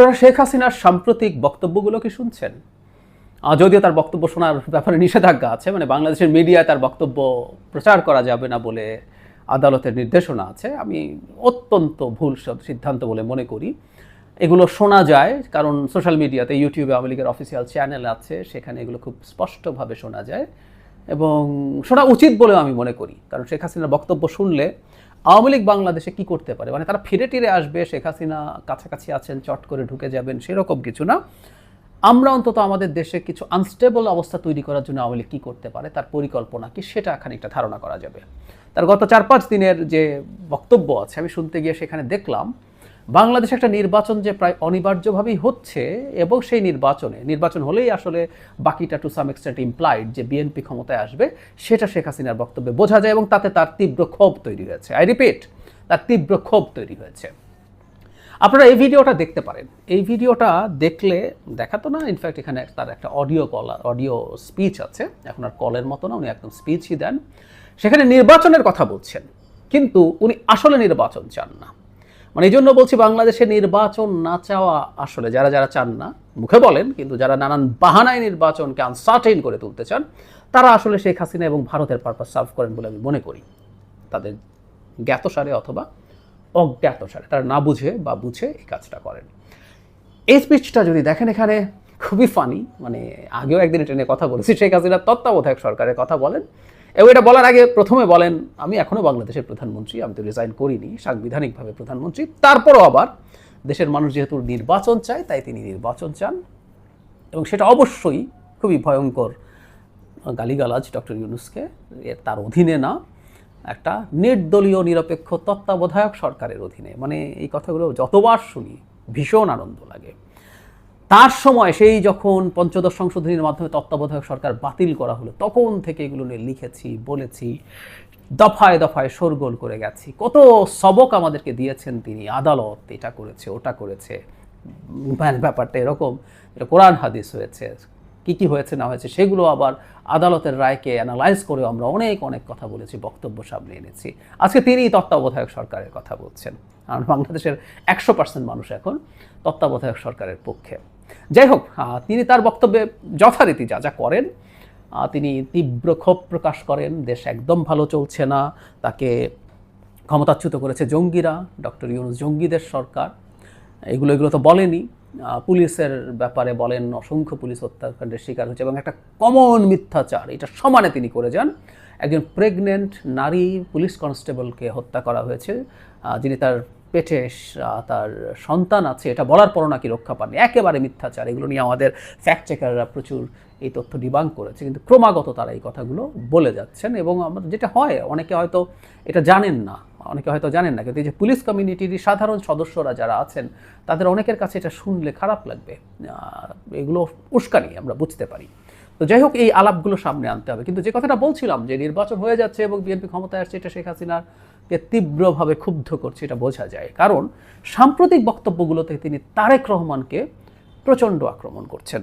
আপনারা শেখ হাসিনার সাম্প্রতিক বক্তব্যগুলো কি শুনছেন? যদিও তার বক্তব্য শোনার ব্যাপারে নিষেধাজ্ঞা আছে মানে বাংলাদেশের মিডিয়ায় তার বক্তব্য প্রচার করা যাবে না বলে আদালতের নির্দেশনা আছে। আমি অত্যন্ত ভুল সিদ্ধান্ত বলে মনে করি। এগুলো শোনা যায়, কারণ সোশ্যাল মিডিয়াতে, ইউটিউবে আওয়ামী লীগের অফিসিয়াল চ্যানেল আছে, সেখানে এগুলো খুব স্পষ্টভাবে শোনা যায়। এবং শোনা উচিত বলেও আমি মনে করি, কারণ শেখ হাসিনার বক্তব্য শুনলে আওয়ামী লীগ বাংলাদেশে কি করতে পারে? মানে তারা ফিরে টিরে আসবে, শেখ হাসিনা কাছাকাছি আছেন, চট করে ঢুকে যাবেন, সেরকম কিছু না। আমরা অন্তত আমাদের দেশে কিছু আনস্টেবল অবস্থা তৈরি করার জন্য আওয়ামী লীগ কী করতে পারে, তার পরিকল্পনা কি, সেটা খানিকটা ধারণা করা যাবে। তার গত চার পাঁচ দিনের যে বক্তব্য আছে, আমি শুনতে গিয়ে সেখানে দেখলাম বাংলাদেশে একটা নির্বাচন যে প্রায় অনিবার্যভাবেই হচ্ছে এবং সেই নির্বাচনে, নির্বাচন হলেই আসলে বাকিটা টু সাম এক্সটেন্ট ইমপ্লাইড যে বিএনপি ক্ষমতায় আসবে, সেটা শেখ হাসিনার বক্তব্যে বোঝা যায় এবং তাতে তার তীব্র ক্ষোভ তৈরি হয়েছে। আই রিপিট তার তীব্র ক্ষোভ তৈরি হয়েছে। আপনারা এই ভিডিওটা দেখতে পারেন। এই ভিডিওটা দেখলে দেখাতো না ইনফ্যাক্ট এখানে তার একটা অডিও কল অডিও স্পিচ আছে। এখন আর কলের মতো না, উনি একদম স্পিচই দেন। সেখানে নির্বাচনের কথা বলছেন, কিন্তু উনি আসলে নির্বাচন চান না। মানে এই জন্য বলছি বাংলাদেশে নির্বাচন না চাওয়া আসলে যারা যারা চান না, মুখে বলেন, কিন্তু যারা নানান বাহানায় নির্বাচনকে আনসার্টেইন করে তুলতে চান, তারা আসলে শেখ হাসিনা এবং ভারতের পারপাস সার্ভ করেন বলে আমি মনে করি। তাদের জ্ঞাতসারে অথবা অজ্ঞাতসারে তারা না বুঝে বা বুঝে এই কাজটা করেন। এই স্পিচটা যদি দেখেন এখানে, খুবই ফানি মানে আগেও একদিন নিয়ে কথা বলেছি, শেখ হাসিনার তত্ত্বাবধায়ক সরকারের কথা বলেন। এবং এটা বলার আগে প্রথমে বলেন, আমি এখনও বাংলাদেশের প্রধানমন্ত্রী, আমি তো রিজাইন করিনি, সাংবিধানিকভাবে প্রধানমন্ত্রী। তারপরও আবার দেশের মানুষ যেহেতু নির্বাচন চায়, তাই তিনি নির্বাচন চান। এবং সেটা অবশ্যই খুবই ভয়ঙ্কর গালিগালাজ ডক্টর ইউনুসকে তার অধীনে না, একটা নির্দলীয়, নিরপেক্ষ তত্ত্বাবধায়ক সরকারের অধীনে। মানে এই কথাগুলো যতবার শুনি, ভীষণ আনন্দ লাগে। তার সময় সেই যখন পঞ্চদশ সংশোধনীর মাধ্যমে তত্ত্বাবধায়ক সরকার বাতিল করা হলো, তখন থেকে এগুলো নিয়ে লিখেছি, বলেছি, দফায় দফায় শোরগোল করে গেছি। কত সবক আমাদেরকে দিয়েছেন তিনি, আদালত এটা করেছে, ওটা করেছে। মানে ব্যাপারটা এরকম, এটা কোরআন হাদিস হয়েছে, কি কি হয়েছে না হয়েছে সেগুলো আবার আদালতের রায়কে অ্যানালাইজ করে আমরা অনেক অনেক কথা বলেছি, বক্তব্য সামনে এনেছি। আজকে তিনি তত্ত্বাবধায়ক সরকারের কথা বলছেন। কারণ বাংলাদেশের একশো পার্সেন্ট মানুষ এখন তত্ত্বাবধায়ক সরকারের পক্ষে। যাই হোক তিনি তার বক্তব্যে যথারীতি যা যা করেন তিনি তীব্র ক্ষোভ প্রকাশ করেন, দেশ একদম ভালো চলছে না, তাকে ক্ষমতাচ্যুত করেছে জঙ্গিরা, ডক্টর ইউনুস জঙ্গিদের সরকার, এগুলো এগুলো তো বলেনি পুলিশের ব্যাপারে বলেন, অসংখ্য পুলিশ হত্যাকাণ্ডের শিকার হচ্ছে এবং একটা কমন মিথ্যাচার, এটা সমানে তিনি করে যান। একজন প্রেগনেন্ট নারী পুলিশ কনস্টেবলকে হত্যা করা হয়েছে যিনি তার পেটে তার সন্তান আছে, এটা বলার পরও নাকি রক্ষা পাননি। একেবারে মিথ্যাচার, এগুলো নিয়ে আমাদের ফ্যাক্ট চেকাররা প্রচুর এই তথ্য ডিবাঙ্ক করেছে। কিন্তু ক্রমাগত তারা এই কথাগুলো বলে যাচ্ছেন এবং আমাদের যেটা হয়, অনেকে হয়তো এটা জানেন না, অনেকে হয়তো জানেন না, কিন্তু এই যে পুলিশ কমিউনিটির সাধারণ সদস্যরা যারা আছেন, তাদের অনেকের কাছে এটা শুনলে খারাপ লাগবে। এগুলো উস্কানি আমরা বুঝতে পারি। তো যাই হোক, এই আলাপগুলো সামনে আনতে হবে। কিন্তু যে কথাটা বলছিলাম যে নির্বাচন হয়ে যাচ্ছে এবং বিএনপি ক্ষমতায় আসছে, এটা শেখ হাসিনাকে তীব্রভাবে ক্ষুব্ধ করছে, এটা বোঝা যায়। কারণ সাম্প্রতিক বক্তব্যগুলোতে তিনি তারেক রহমানকে প্রচণ্ড আক্রমণ করছেন।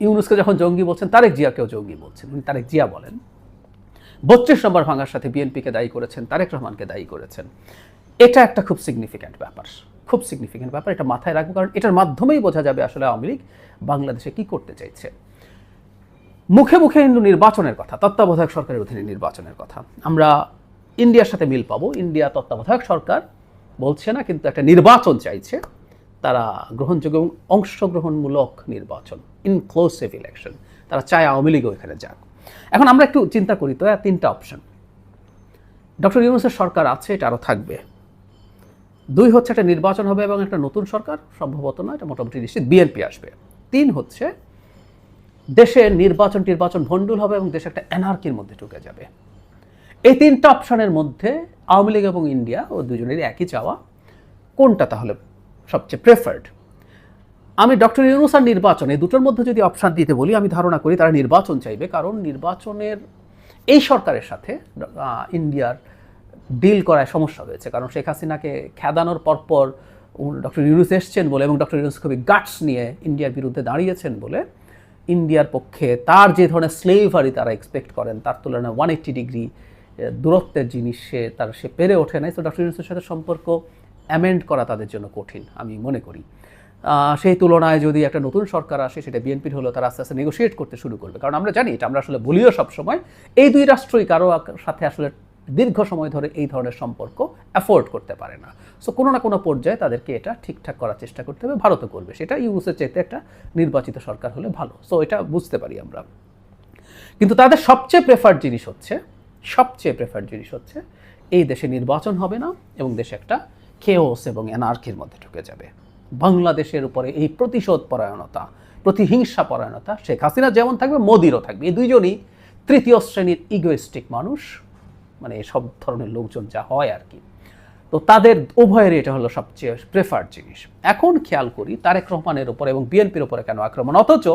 ইউনুসকে যখন জঙ্গি বলছেন, তারেক জিয়াকেও জঙ্গি বলছেন। উনি তারেক জিয়া বলেন। বত্রিশ নম্বর ভাঙার সাথে বিএনপিকে দায়ী করেছেন, তারেক রহমানকে দায়ী করেছেন। এটা একটা খুব সিগনিফিক্যান্ট ব্যাপার। খুব সিগনিফিক্যান্ট ব্যাপার, এটা মাথায় রাখব, কারণ এটার মাধ্যমেই বোঝা যাবে আসলে আওয়ামী লীগ বাংলাদেশে কি করতে চাইছে। মুখে মুখে কিন্তু নির্বাচনের কথা, তত্ত্বাবধায়ক সরকারের অধীনে নির্বাচনের কথা। আমরা ইন্ডিয়ার সাথে মিল পাবো। ইন্ডিয়া তত্ত্বাবধায়ক সরকার বলছে না, কিন্তু একটা নির্বাচন চাইছে। তারা গ্রহণযোগ্য এবং অংশগ্রহণমূলক নির্বাচন ইনক্লুসিভ ইলেকশন তারা চায় আওয়ামী লীগও এখানে যাক। এখন আমরা একটু চিন্তা করি তো তিনটা অপশন ডক্টর ইউনুসের সরকার আছে, এটা আরও থাকবে। দুই হচ্ছে একটা নির্বাচন হবে এবং একটা নতুন সরকার, সম্ভবত না এটা মোটামুটি নিশ্চিত। বিএনপি আসবে। তিন হচ্ছে দেশে নির্বাচন নির্বাচন ভণ্ডুল হবে এবং দেশে একটা এনার্কির মধ্যে ঢুকে যাবে। এই তিনটা অপশনের মধ্যে আওয়ামী লীগ এবং ইন্ডিয়া ও দুজনেরই একই চাওয়া। কোনটা তাহলে সবচেয়ে প্রেফার্ড আমি ডক্টর ইউনুস আর নির্বাচন এই দুটোর মধ্যে যদি অপশান দিতে বলি, আমি ধারণা করি তারা নির্বাচন চাইবে, কারণ নির্বাচনের এই সরকারের সাথে ইন্ডিয়ার ডিল করায় সমস্যা হয়েছে। কারণ শেখ হাসিনাকে খেদানোর পরপর ডক্টর ইউনুস এসছেন বলে এবং ডক্টর ইউনুস খুবই গাটস নিয়ে ইন্ডিয়ার বিরুদ্ধে দাঁড়িয়েছেন বলে ইন্ডিয়ার পক্ষে তার যে ধরনের স্লেভারি তারা এক্সপেক্ট করেন, তার তুলনায় ওয়ান এইট্টি ডিগ্রি দূরত্বের জিনিস সে, তার সে পেরে ওঠে নাই। তো ডক্টর ইউনুসের সাথে সম্পর্ক অ্যামেন্ড করা তাদের জন্য কঠিন, আমি মনে করি। সেই তুলনায় যদি একটা নতুন সরকার আসে, সেটা বিএনপির হলেও তারা আস্তে আস্তে নেগোসিয়েট করতে শুরু করবে। কারণ আমরা জানি এটা, আমরা আসলে বলিও সবসময়, এই দুই রাষ্ট্রই কারও সাথে আসলে দীর্ঘ সময় ধরে এই ধরনের সম্পর্ক অ্যাফোর্ড করতে পারে না। সো কোনো না কোনো পর্যায়ে তাদেরকে এটা ঠিকঠাক করার চেষ্টা করতে হবে, ভারতও করবে। সেটা ইউএসের চাইতে একটা নির্বাচিত সরকার হলে ভালো। সো এটা বুঝতে পারি আমরা। কিন্তু তাদের সবচেয়ে প্রেফার্ড জিনিস হচ্ছে, সবচেয়ে প্রেফার্ড জিনিস হচ্ছে, এই দেশে নির্বাচন হবে না এবং দেশে একটা কেওস এবং এনার্কির মধ্যে ঢুকে যাবে। বাংলাদেশের উপরে এই প্রতিশোধ পরায়ণতা, প্রতিহিংসা পরায়ণতা, শেখ হাসিনা যেমন থাকবে, মোদিরও থাকবে। এই দুইজনই তৃতীয় শ্রেণির ইগোয়েস্টিক মানুষ। মানে সব ধরনের লোকজন যা হয় আর কি। তো তাদের উভয়ের এটা হলো সবচেয়ে প্রেফার্ড জিনিস। এখন খেয়াল করি তারেক রহমানের উপরে এবং বিএনপির উপরে কেন আক্রমণ? অথচ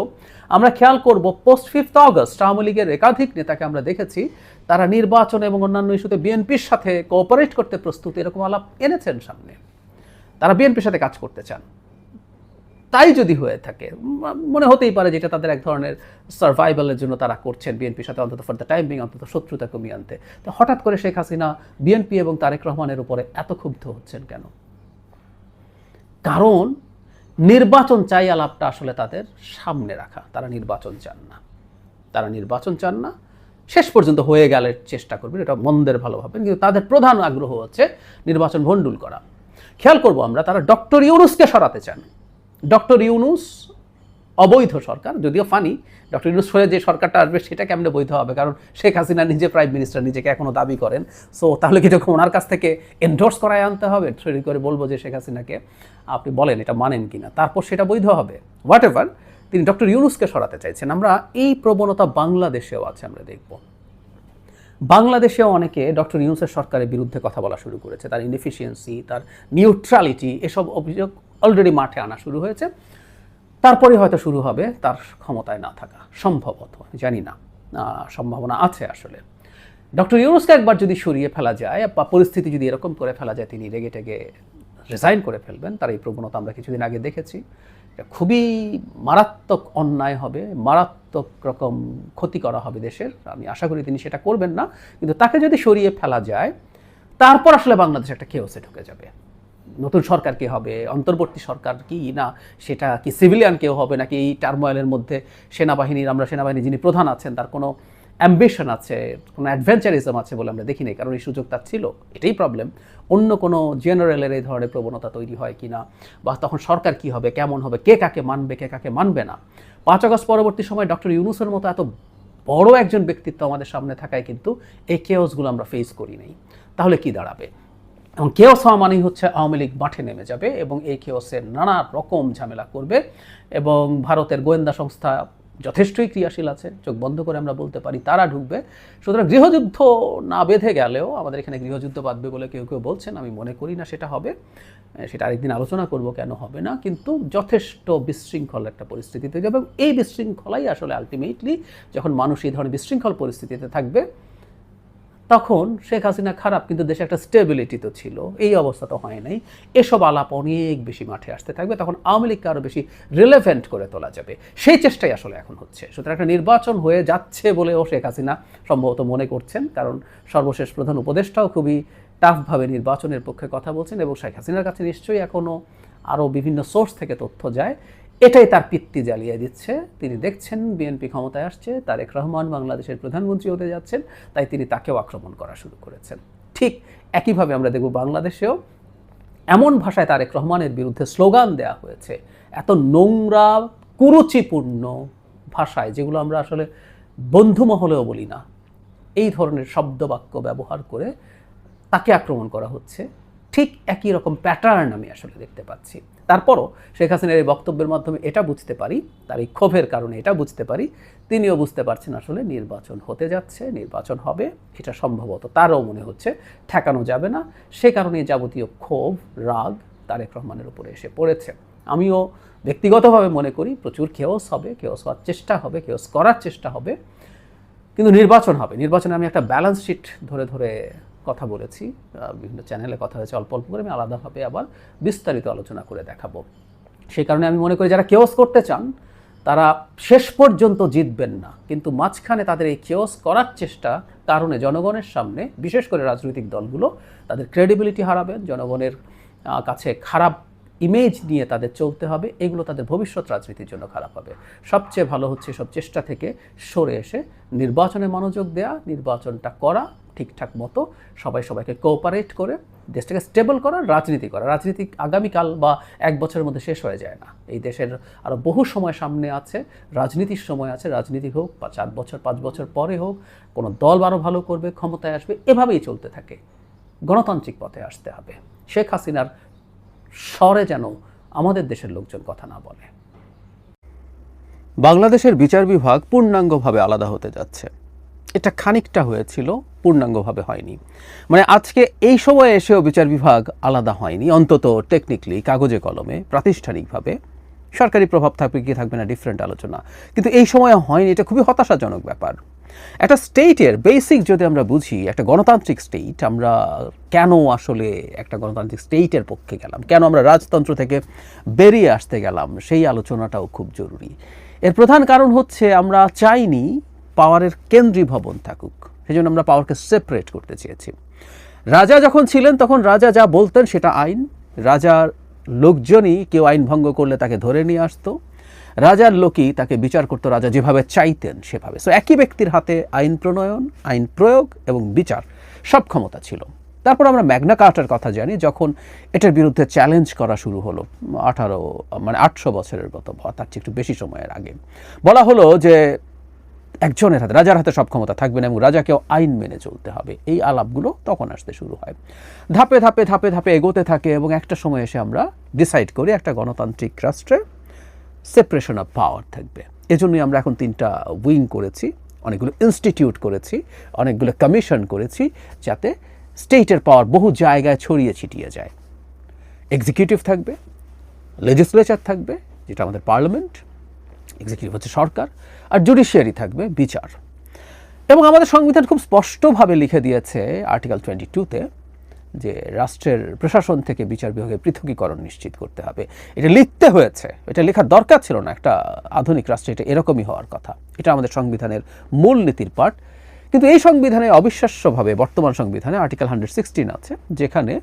আমরা খেয়াল করব পোস্ট ফিফথ অগস্ট আওয়ামী লীগের একাধিক নেতাকে আমরা দেখেছি, তারা নির্বাচন এবং অন্যান্য ইস্যুতে বিএনপির সাথে কোঅপারেট করতে প্রস্তুত এরকম আলাপ এনেছেন সামনে। তারা বিএনপির সাথে কাজ করতে চান। তাই যদি হয়ে থাকে, মনে হতেই পারে যেটা তাদের এক ধরনের সার্ভাইভালের জন্য তারা করছেন বিএনপির সাথে, অন্তত ফর দ্য টাইম বিং অন্তত শত্রুতা কমিয়ে আনতে। তো হঠাৎ করে শেখ হাসিনা বিএনপি এবং তারেক রহমানের উপরে এত ক্ষুব্ধ হচ্ছেন কেন? কারণ নির্বাচন চাই আলাপটা আসলে তাদের সামনে রাখা। তারা নির্বাচন চান না। তারা নির্বাচন চান না। শেষ পর্যন্ত হয়ে গেলে চেষ্টা করবেন, এটা মন্দের ভালো ভাবেন, কিন্তু তাদের প্রধান আগ্রহ হচ্ছে নির্বাচন ভণ্ডুল করা। খেয়াল করব আমরা, তারা ডক্টর ইউনুসকে সরাতে চান। ডক্টর ইউনুস অবৈধ সরকার, যদিও ফানি ডক্টর ইউনুস হয়ে যে সরকারটা আসবে সেটা কেমনে বৈধ হবে? কারণ শেখ হাসিনা নিজে প্রাইম মিনিস্টার নিজেকে এখনও দাবি করেন। সো তাহলে কি যখন ওনার কাছ থেকে এন্ডোর্স করায় আনতে হবে? তৈরি করে বলব যে শেখ হাসিনাকে আপনি বলেন এটা মানেন কি না তারপর সেটা বৈধ হবে। হোয়াট এভার তিনি ডক্টর ইউনুসকে সরাতে চাইছেন। আমরা এই প্রবণতা বাংলাদেশেও আছে, আমরা দেখব। বাংলাদেশেও অনেকে ডক্টর ইউনুসের সরকারের বিরুদ্ধে কথা বলা শুরু করেছে। তার ইনএফিসিয়েন্সি তার নিউট্রালিটি এসব অভিযোগ অলরেডি মাঠে আনা শুরু হয়েছে। তারপরে হয়তো শুরু হবে, তার ক্ষমতায় না থাকা। সম্ভবত জানি না। সম্ভাবনা আছে আসলে। ডক্টর ইউনুসকে একবার যদি সরিয়ে ফেলা যায়, বা পরিস্থিতি যদি এরকম করে ফেলা যায়, তিনি রেগে টেগে রিজাইন করে ফেলবেন, তার এই প্রবণতা আমরা কিছুদিন আগে দেখেছি। এটা খুবই মারাত্মক অন্যায় হবে, মারাত্মক রকম ক্ষতি করা হবে দেশের। আমি আশা করি তিনি সেটা করবেন না। কিন্তু তাকে যদি সরিয়ে ফেলা যায়, তারপর আসলে বাংলাদেশ একটা কেওসে ঢুকে যাবে। নতুন সরকার কে হবে? অন্তর্বর্তী সরকার কি না? সেটা কি সিভিলিয়ান কেউ হবে নাকি এই টার্ময়েলের মধ্যে সেনাবাহিনীর, আমরা সেনাবাহিনী যিনি প্রধান আছেন, তার কোনো অ্যাম্বিশন আছে, কোনো অ্যাডভেঞ্চারিজম আছে বলে আমরা দেখি নাই, কারণ এই সুযোগ তার ছিল, এটাই প্রবলেম অন্য কোনো জেনারেলের এই ধরনের প্রবণতা তৈরি হয় কি না? বা তখন সরকার কি হবে? কেমন হবে? কে কাকে মানবে, কে কাকে মানবে না? পাঁচ আগস্ট পরবর্তী সময় ডক্টর ইউনুসের মতো এত বড় একজন ব্যক্তিত্ব আমাদের সামনে থাকায় কিন্তু এই কেওসগুলো আমরা ফেস করি নাই। তাহলে কি দাঁড়াবে? এবং কেওস হওয়া মানেই হচ্ছে আওয়ামী লীগ মাঠে নেমে যাবে এবং এই কেওসের নানা রকম ঝামেলা করবে এবং ভারতের গোয়েন্দা সংস্থা যথেষ্টই ক্রিয়াশীল আছে, চোখ বন্ধ করে আমরা বলতে পারি তারা ঢুকবে। সুতরাং গৃহযুদ্ধ না বেঁধে গেলেও আমাদের এখানে গৃহযুদ্ধ বাঁধবে বলে কেউ কেউ বলছেন, আমি মনে করি না সেটা হবে। সেটা আরেকদিন আলোচনা করব কেন হবে না, কিন্তু যথেষ্ট বিশৃঙ্খল একটা পরিস্থিতি তৈরি হবে এবং এই বিশৃঙ্খলাই আসলে আলটিমেটলি যখন মানুষ এই ধরনের বিশৃঙ্খল পরিস্থিতিতে থাকবে তখন শেখ হাসিনা খারাপ, কিন্তু দেশে একটা স্টেবিলিটি তো ছিল। এই অবস্থা তো হয় নাই। এসব আলাপ অনেক বেশি মাঠে আসতে থাকবে, তখন আওয়ামী লীগকে আরও বেশি রিলেভেন্ট করে তোলা যাবে। সেই চেষ্টাই আসলে এখন হচ্ছে। সুতরাং একটা নির্বাচন হয়ে যাচ্ছে বলেও শেখ হাসিনা সম্ভবত মনে করছেন, কারণ সর্বশেষ প্রধান উপদেষ্টাও খুবই টাফভাবে নির্বাচনের পক্ষে কথা বলছেন, এবং শেখ হাসিনার কাছে নিশ্চয়ই এখনও আরও বিভিন্ন সোর্স থেকে তথ্য যায়। এটাই তার পিত্তি জ্বালিয়ে দিচ্ছে। তিনি দেখছেন বিএনপি ক্ষমতায় আসছে, তারেক রহমান বাংলাদেশের প্রধানমন্ত্রী হতে যাচ্ছেন, তাই তিনি তাকেও আক্রমণ করা শুরু করেছেন। ঠিক একইভাবে আমরা দেখব বাংলাদেশেও এমন ভাষায় তারেক রহমানের বিরুদ্ধে স্লোগান দেয়া হয়েছে। এত নোংরা, কুরুচিপূর্ণ ভাষায়, যেগুলো আমরা আসলে বন্ধু মহলেও বলি না। এই ধরনের শব্দ বাক্য ব্যবহার করে তাকে আক্রমণ করা হচ্ছে। ঠিক একই রকম প্যাটার্ন আমি আসলে দেখতে পাচ্ছি। তারপরও শেখ হাসিনার এই বক্তব্যের মাধ্যমে এটা বুঝতে পারি, তার এই ক্ষোভের কারণে এটা বুঝতে পারি, তিনিও বুঝতে পারছেন আসলে নির্বাচন হতে যাচ্ছে, নির্বাচন হবে, এটা সম্ভবত তারও মনে হচ্ছে, ঠেকানো যাবে না, সে কারণে যাবতীয় ক্ষোভ, রাগ তারেক রহমানের উপরে এসে পড়েছে। আমিও ব্যক্তিগতভাবে মনে করি প্রচুর কেওস হবে, কেওস হওয়ার চেষ্টা হবে, কেওস করার চেষ্টা হবে, কিন্তু নির্বাচন হবে। নির্বাচনে আমি একটা ব্যালেন্স শিট ধরে ধরে কথা বলেছি বিভিন্ন চ্যানেলে কথা হয়েছে, অল্প অল্প করে আমি আলাদাভাবে আবার বিস্তারিত আলোচনা করে দেখাবো। সেই কারণে আমি মনে করি যারা কেওস করতে চান, তারা শেষ পর্যন্ত জিতবেন না। কিন্তু মাঝখানে তাদের এই কেওস করার চেষ্টা কারণে জনগণের সামনে, বিশেষ করে রাজনৈতিক দলগুলো, তাদের ক্রেডিবিলিটি হারাবেন জনগণের কাছে খারাপ ইমেজ নিয়ে তাদের চলতে হবে, এগুলো তাদের ভবিষ্যৎ রাজনীতির জন্য খারাপ হবে। সবচেয়ে ভালো হচ্ছে সব চেষ্টা থেকে সরে এসে নির্বাচনে মনোযোগ দেয়া, নির্বাচনটা করা ঠিকঠাক মতো সবাই সবাইকে কোঅপারেট করে, দেশটাকে স্টেবল করা, রাজনীতি করা। রাজনীতি আগামীকাল বা এক বছরের মধ্যে শেষ হয়ে যায় না। এই দেশের আরও বহু সময় সামনে আছে, রাজনীতির সময় আছে, রাজনীতি হোক বা চার বছর, পাঁচ বছর পরে হোক, কোনো দল আরও ভালো করবে, ক্ষমতায় আসবে, এভাবেই চলতে থাকে। গণতান্ত্রিক পথে আসতে হবে। শেখ হাসিনার স্বরে যেন আমাদের দেশের লোকজন কথা না বলে। বাংলাদেশের বিচার বিভাগ পূর্ণাঙ্গভাবে আলাদা হতে যাচ্ছে। এটা খানিকটা হয়েছিল পূর্ণাঙ্গভাবে হয়নি। মানে আজকে এই সময়ে এসেও বিচার বিভাগ আলাদা হয়নি। অন্তত টেকনিক্যালি কাগজে কলমে, প্রাতিষ্ঠানিকভাবে সরকারি প্রভাব থাকবে কি থাকবে না ডিফারেন্ট আলোচনা। কিন্তু এই সময়ে হয়নি, এটা খুবই হতাশাজনক ব্যাপার। একটা স্টেটের বেসিক যদি আমরা বুঝি, একটা গণতান্ত্রিক স্টেট আমরা কেন আসলে একটা গণতান্ত্রিক স্টেটের পক্ষে গেলাম? কেন আমরা রাজতন্ত্র থেকে বেরিয়ে আসতে গেলাম? সেই আলোচনাটাও খুব জরুরি। এর প্রধান কারণ হচ্ছে আমরা চাইনি পাওয়ারের কেন্দ্রীয় ভবন থাকুক। সেই জন্য আমরা পাওয়ারকে সেপারেট করতে চেয়েছি। রাজা যখন ছিলেন, তখন রাজা যা বলতেন সেটা আইন। রাজার লোকজনই কেউ আইন ভঙ্গ করলে তাকে ধরে নিয়ে আসতো। রাজার লোকই তাকে বিচার করতো, রাজা যেভাবে চাইতেন সেভাবে। সো একই ব্যক্তির হাতে আইন প্রণয়ন, আইন প্রয়োগ এবং বিচার সব ক্ষমতা ছিল। তারপর আমরা ম্যাগনা কার্টার কথা জানি, যখন এটার বিরুদ্ধে চ্যালেঞ্জ করা শুরু হলো, আঠারো মানে আটশো বছরের মতো তার চেয়ে একটু বেশি সময়ের আগে। বলা হলো যে একজনের হাতে, রাজার হাতে সব ক্ষমতা থাকবে না এবং রাজাকেও আইন মেনে চলতে হবে। এই আলাপগুলো তখন আসতে শুরু হয়। ধাপে ধাপে ধাপে ধাপে এগোতে থাকে এবং একটা সময় এসে আমরা ডিসাইড করি একটা গণতান্ত্রিক রাষ্ট্রে সেপারেশন অফ পাওয়ার থাকবে। এজন্যই আমরা এখন তিনটা উইং করেছি, অনেকগুলো ইনস্টিটিউট করেছি, অনেকগুলো কমিশন করেছি যাতে স্টেটের পাওয়ার বহু জায়গায় ছড়িয়ে ছিটিয়ে যায়। এক্সিকিউটিভ থাকবে লেজিসলেচার থাকবে, যেটা আমাদের পার্লামেন্ট এক্সিকিউটিভ হচ্ছে সরকার আর জুডিশিয়ারি থাকবে, বিচার। এবং আমাদের সংবিধান খুব স্পষ্টভাবে লিখে দিয়েছে আর্টিকেল টোয়েন্টি টুতে যে রাষ্ট্রের প্রশাসন থেকে বিচার বিভাগের পৃথকীকরণ নিশ্চিত করতে হবে। এটা লিখতে হয়েছে, এটা লেখার দরকার ছিল না, একটা আধুনিক রাষ্ট্রে এটা এরকমই হওয়ার কথা। এটা আমাদের সংবিধানের মূল নীতির পাঠ। কিন্তু এই সংবিধানে অবিশ্বাস্যভাবে, বর্তমান সংবিধানে আর্টিকেল হান্ড্রেড সিক্সটিন আছে, যেখানে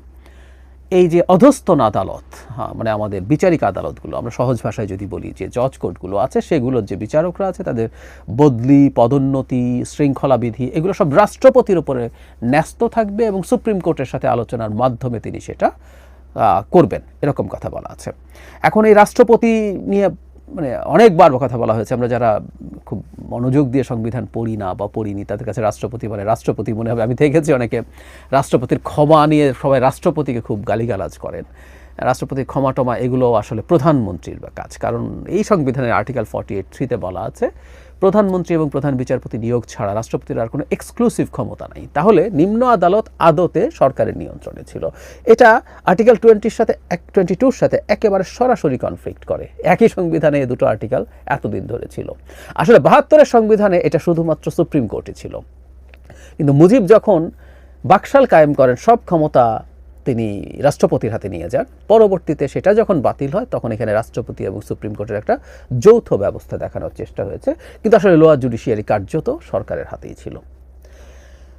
এই যে অধস্তন আদালত হ্যাঁ মানে আমাদের বিচারিক আদালতগুলো, আমরা সহজ ভাষায় যদি বলি যে জজ কোর্টগুলো আছে, সেগুলোর যে বিচারকরা আছে, তাদের বদলি, পদোন্নতি, শৃঙ্খলাবিধি, এগুলো সব রাষ্ট্রপতির উপরে ন্যস্ত থাকবে এবং সুপ্রিম কোর্টের সাথে আলোচনার মাধ্যমে তিনি সেটা করবেন, এরকম কথা বলা আছে। এখন এই রাষ্ট্রপতি নিয়ে মানে অনেকবার কথা বলা হয়েছে। আমরা যারা খুব মনোযোগ দিয়ে সংবিধান পড়ি না বা পড়িনি, তাদের কাছে রাষ্ট্রপতি বলে রাষ্ট্রপতি মনে হবে। আমি দেখেছি অনেকে রাষ্ট্রপতির ক্ষমা নিয়ে সবাই রাষ্ট্রপতিকে খুব গালিগালাজ করেন। রাষ্ট্রপতির ক্ষমা টমা এগুলো আসলে প্রধানমন্ত্রীর কাজ। কারণ এই সংবিধানের আর্টিকেল ফর্টি এইট থ্রিতে বলা আছে প্রধানমন্ত্রী এবং প্রধান বিচারপতি নিয়োগ ছাড়া রাষ্ট্রপতির আর কোনো এক্সক্লুসিভ ক্ষমতা নাই। তাহলে নিম্ন আদালত আদতে সরকারের নিয়ন্ত্রণে ছিল। এটা আর্টিকেল টোয়েন্টির সাথে এক টোয়েন্টি টুর সাথে একেবারে সরাসরি কনফ্লিক্ট করে। একই সংবিধানে এই দুটো আর্টিকেল এতদিন ধরে ছিল। আসলে বাহাত্তরের সংবিধানে এটা শুধুমাত্র সুপ্রিম কোর্টে ছিল। কিন্তু মুজিব যখন বাকশাল কায়েম করেন, সব ক্ষমতা তিনি রাষ্ট্রপতির হাতে নিয়ে যান। পরবর্তীতে সেটা যখন বাতিল হয়, তখন এখানে রাষ্ট্রপতি এবং সুপ্রিম কোর্টের একটা যৌথ ব্যবস্থা দেখানোর চেষ্টা হয়েছে। কিন্তু আসলে লোয়ার জুডিশিয়ারি কার্যত সরকারের হাতেই ছিল।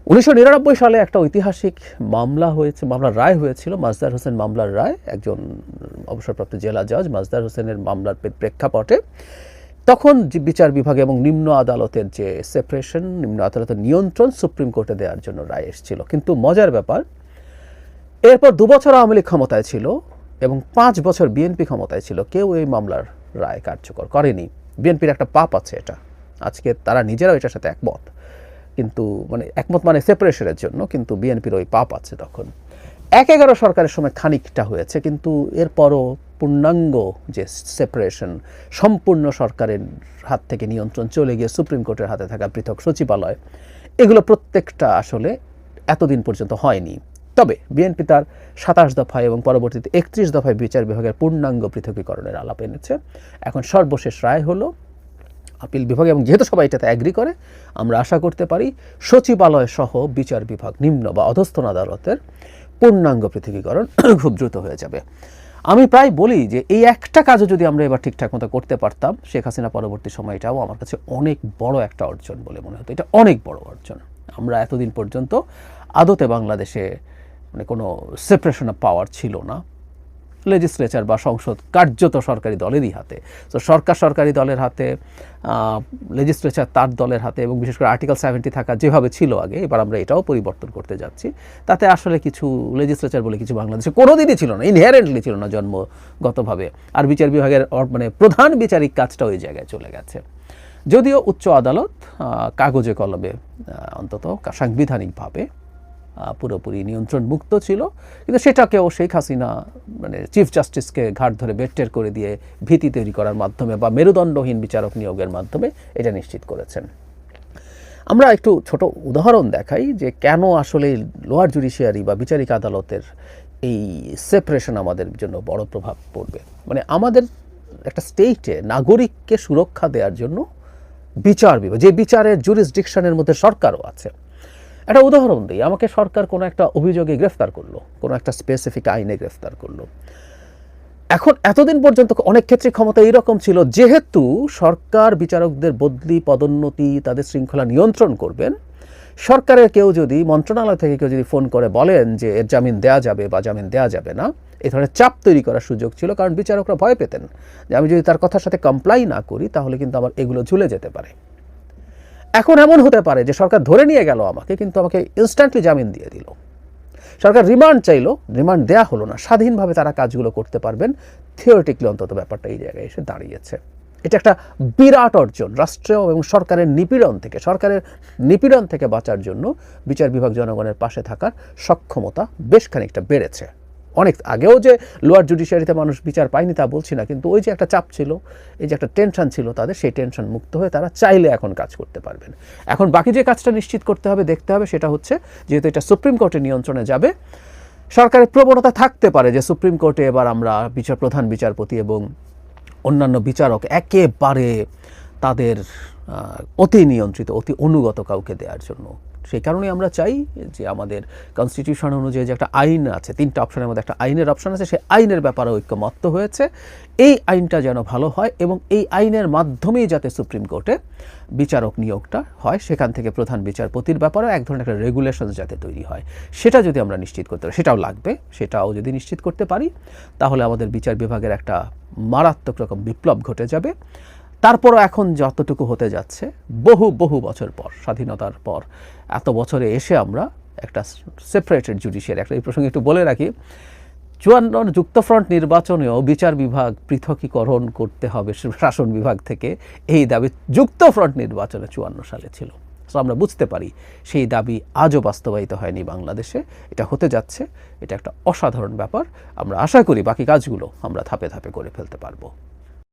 উনিশশো নিরানব্বই সালে একটা ঐতিহাসিক মামলা হয়েছে মামলার রায় হয়েছিল। মাজদার হোসেন মামলার রায়, একজন অবসরপ্রাপ্ত জেলা জজ মাজদার হোসেনের মামলার প্রেক্ষাপটে। তখন যে বিচার বিভাগ এবং নিম্ন আদালতের যে সেপারেশন নিম্ন আদালতের নিয়ন্ত্রণ সুপ্রিম কোর্টে দেওয়ার জন্য রায় এসেছিল। কিন্তু মজার ব্যাপার এরপর দু বছর আওয়ামী লীগ ক্ষমতায় ছিল এবং পাঁচ বছর বিএনপি ক্ষমতায় ছিল। কেউ এই মামলার রায় কার্যকর করেনি। বিএনপির একটা পাপ আছে এটা। আজকে তারা নিজেরাও এটার সাথে একমত। কিন্তু মানে একমত মানে সেপারেশনের জন্য কিন্তু বিএনপির ওই পাপ আছে তখন। এক এগারো সরকারের সময় খানিকটা হয়েছে, কিন্তু এরপরও পূর্ণাঙ্গ যে সেপারেশন সম্পূর্ণ সরকারের হাত থেকে নিয়ন্ত্রণ চলে গিয়ে সুপ্রিম কোর্টের হাতে থাকা পৃথক সচিবালয়, এগুলো প্রত্যেকটা আসলে এতদিন পর্যন্ত হয়নি। তবে বিএনপি তার সাতাশ দফায় এবং পরবর্তীতে একত্রিশ দফায় বিচার বিভাগের পূর্ণাঙ্গ পৃথকীকরণের আলাপ এনেছে। এখন সর্বশেষ রায় হলো, আপিল বিভাগ এবং যেহেতু সবাই এটাতে অ্যাগ্রি করে, আমরা আশা করতে পারি সচিবালয় সহ বিচার বিভাগ নিম্ন বা অধস্থন আদালতের পূর্ণাঙ্গ পৃথকীকরণ খুব দ্রুত হয়ে যাবে। আমি প্রায় বলি যে এই একটা কাজও যদি আমরা এবার ঠিকঠাক মতো করতে পারতাম, শেখ হাসিনা পরবর্তী সময় এটাও আমার কাছে অনেক বড় একটা অর্জন বলে মনে হতো। এটা অনেক বড় অর্জন। আমরা এতদিন পর্যন্ত আদতে বাংলাদেশে মানে কোনো সেপারেশন অফ পাওয়ার ছিল না। লেজিসলেচার বা সংসদ কার্যত সরকারি দলেরই হাতে। তো সরকার সরকারি দলের হাতে লেজিসলেচার তার দলের হাতে এবং বিশেষ করে আর্টিকেল সেভেন্টি থাকা যেভাবে ছিল আগে, এবার আমরা এটাও পরিবর্তন করতে যাচ্ছি। তাতে আসলে কিছু লেজিসলেচার বলে কিছু বাংলাদেশে কোনোদিনই ছিল না ইনহেরেন্টলি ছিল না জন্মগতভাবে। আর বিচার বিভাগের মানে প্রধান বিচারিক কাজটা ওই জায়গায় চলে গেছে। যদিও উচ্চ আদালত কাগজে কলমে অন্তত সাংবিধানিকভাবে পুরোপুরি নিয়ন্ত্রণ মুক্ত ছিল। কিন্তু সেটাকেও শেখ হাসিনা মানে চিফ জাস্টিসকে ঘাট ধরে বেট্টের করে দিয়ে ভীতি তৈরি করার মাধ্যমে বা মেরুদণ্ডহীন বিচারক নিয়োগের মাধ্যমে এটা নিশ্চিত করেছেন। আমরা একটু ছোট উদাহরণ দেখাই যে কেন আসলে লোয়ার জুডিশিয়ারি বা বিচারিক আদালতের এই সেপারেশন আমাদের জন্য বড় প্রভাব পড়বে। মানে আমাদের একটা স্টেটে নাগরিককে সুরক্ষা দেওয়ার জন্য বিচার বিভাগ, যে বিচারের জুরিসডিকশনের মধ্যে সরকারও আছে একটা উদাহরণ দিই। আমাকে সরকার কোনো একটা অভিযোগে গ্রেফতার করল, কোনো একটা স্পেসিফিক আইনে গ্রেফতার করল। এখন এতদিন পর্যন্ত অনেক ক্ষেত্রে ক্ষমতা এইরকম ছিল, যেহেতু সরকার বিচারকদের বদলি, পদোন্নতি, তাদের শৃঙ্খলা নিয়ন্ত্রণ করবেন, সরকারের কেউ যদি, মন্ত্রণালয় থেকে কেউ যদি ফোন করে বলেন যে এর জামিন দেওয়া যাবে বা জামিন দেওয়া যাবে না এই ধরনের চাপ তৈরি করার সুযোগ ছিল, কারণ বিচারকরা ভয় পেতেন যে আমি যদি তার কথার সাথে কমপ্লাই না করি, তাহলে কিন্তু আমার এগুলো ঝুলে যেতে পারে। এখন এমন হতে পারে যে সরকার ধরে নিয়ে গেল আমাকে, কিন্তু আমাকে ইনস্ট্যান্টলি জামিন দিয়ে দিল। সরকার রিমান্ড চাইলো রিমান্ড দেয়া হলো না। স্বাধীনভাবে তারা কাজগুলো করতে পারবেন। থিওরিটিকলি অন্তত ব্যাপারটা এই জায়গায় এসে দাঁড়িয়েছে। এটা একটা বিরাট অর্জন রাষ্ট্র এবং সরকারের নিপীড়ন থেকে, সরকারের নিপীড়ন থেকে বাঁচার জন্য বিচার বিভাগ জনগণের পাশে থাকার সক্ষমতা বেশ খানিকটা বেড়েছে। অনেক আগেও যে লোয়ার জুডিশিয়ারিতে মানুষ বিচার পায়নি তা বলছি না, কিন্তু ওই যে একটা চাপ ছিল, এই যে একটা টেনশন ছিল তাদের, সেই টেনশন মুক্ত হয়ে তারা চাইলে এখন কাজ করতে পারবেন। এখন বাকি যে কাজটা নিশ্চিত করতে হবে, দেখতে হবে, সেটা হচ্ছে যেহেতু এটা সুপ্রিম কোর্টের নিয়ন্ত্রণে যাবে, সরকারের প্রবণতা থাকতে পারে যে সুপ্রিম কোর্টে এবার আমরা বিচার, প্রধান বিচারপতি এবং অন্যান্য বিচারক একেবারে তাদের অতি নিয়ন্ত্রিত, অতি অনুগত কাউকে দেওয়ার জন্য সেই কারণে আমরা চাই যে আমাদের কনস্টিটিউশন অনুযায়ী যে একটা আইন আছে, তিনটা অপশনের মধ্যে একটা আইনের অপশন আছে, সেই আইনের ব্যাপারে ঐক্যমত্য হয়েছে। এই আইনটা যেন ভালো হয় এবং এই আইনের মাধ্যমেই যাতে সুপ্রিম কোর্টে বিচারক নিয়োগটা হয়, সেখান থেকে প্রধান বিচারপতির ব্যাপারেও এক ধরনের একটা রেগুলেশন যাতে তৈরি হয়। সেটা যদি আমরা নিশ্চিত করতে পারি, সেটাও লাগবে, সেটাও যদি নিশ্চিত করতে পারি, তাহলে আমাদের বিচার বিভাগের একটা মারাত্মক রকম বিপ্লব ঘটে যাবে। তারপরও এখন যতটুকু হতে যাচ্ছে, বহু বহু বছর পর, স্বাধীনতার পর, এত বছরে এসে আমরা একটা সেপারেটেড জুডিশিয়ারি একটা এই প্রসঙ্গে একটু বলে রাখি চুয়ান্ন যুক্তফ্রন্ট নির্বাচনেও বিচার বিভাগ পৃথকীকরণ করতে হবে শাসন বিভাগ থেকে, এই দাবি যুক্তফ্রন্ট নির্বাচনে চুয়ান্ন সালে ছিল। সো আমরা বুঝতে পারি, সেই দাবি আজও বাস্তবায়িত হয়নি বাংলাদেশে, এটা হতে যাচ্ছে, এটা একটা অসাধারণ ব্যাপার, আমরা আশা করি বাকি কাজগুলো আমরা ধাপে ধাপে করে ফেলতে পারব।